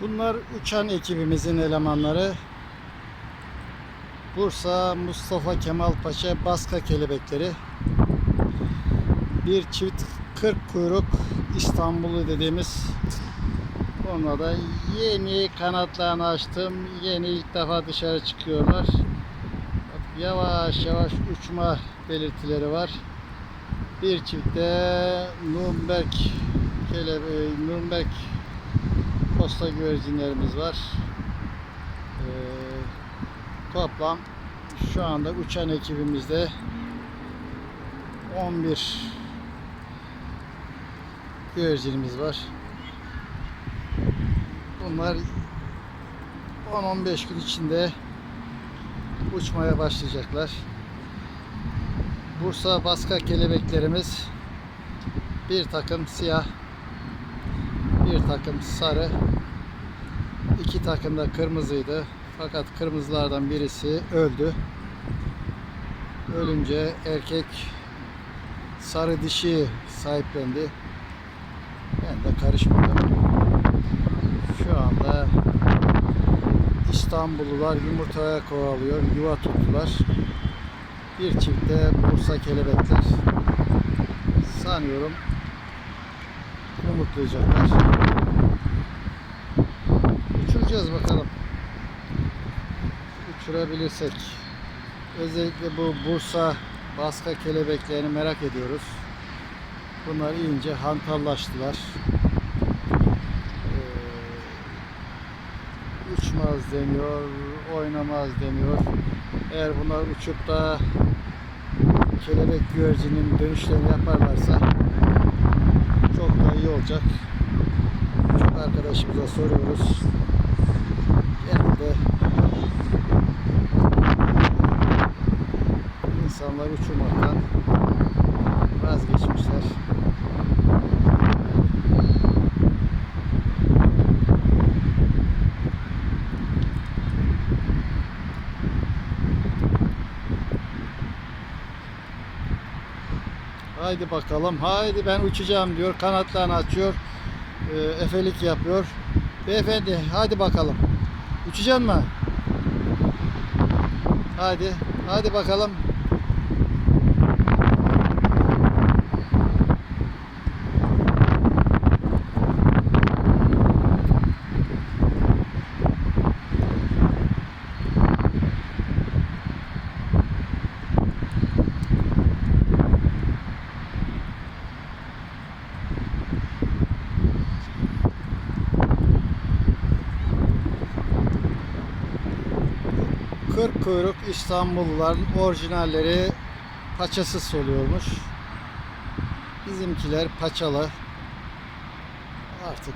Bunlar uçan ekibimizin elemanları. Bursa Mustafa Kemal Paşa Baska kelebekleri. Bir çift 40 kuyruk İstanbul'u dediğimiz Onunla da yeni kanatlarını açtım. Yeni ilk defa dışarı çıkıyorlar. Yavaş yavaş uçma belirtileri var. Bir çiftte Nürnberg kelebeği, Nürnberg posta güvercinlerimiz var. Ee, toplam şu anda uçan ekibimizde 11 güvercinimiz var. Bunlar 10-15 gün içinde uçmaya başlayacaklar. Bursa Baska kelebeklerimiz bir takım siyah, bir takım sarı, iki takım da kırmızıydı. Fakat kırmızılardan birisi öldü. Ölünce erkek sarı dişi sahiplendi. Ben de karışmadım. Şu anda İstanbullular yumurtaya kovalıyor, yuva tuttular. Bir çifte Bursa kelebekler. Sanıyorum yumurtlayacaklar. Uçuracağız bakalım. Uçurabilirsek. Özellikle bu Bursa Baska kelebeklerini merak ediyoruz. Bunlar iyice hantallaştılar. Ee, uçmaz deniyor, oynamaz deniyor. Eğer bunlar uçup da kelebek güvercinin dönüşlerini yaparlarsa çok da iyi olacak. Çok arkadaşımıza soruyoruz. Genelde insanlar uçurmaktan vazgeçmişler. Haydi bakalım. Haydi ben uçacağım diyor. Kanatlarını açıyor. Ee, efelik yapıyor. Beyefendi hadi bakalım. Uçacaksın mı? Haydi. Hadi bakalım. Kırk kuyruk İstanbulluların orijinalleri paçasız soluyormuş. Bizimkiler paçalı. Artık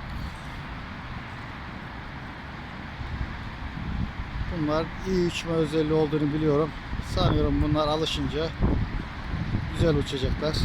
bunlar iyi uçma özelliği olduğunu biliyorum. Sanıyorum bunlar alışınca güzel uçacaklar.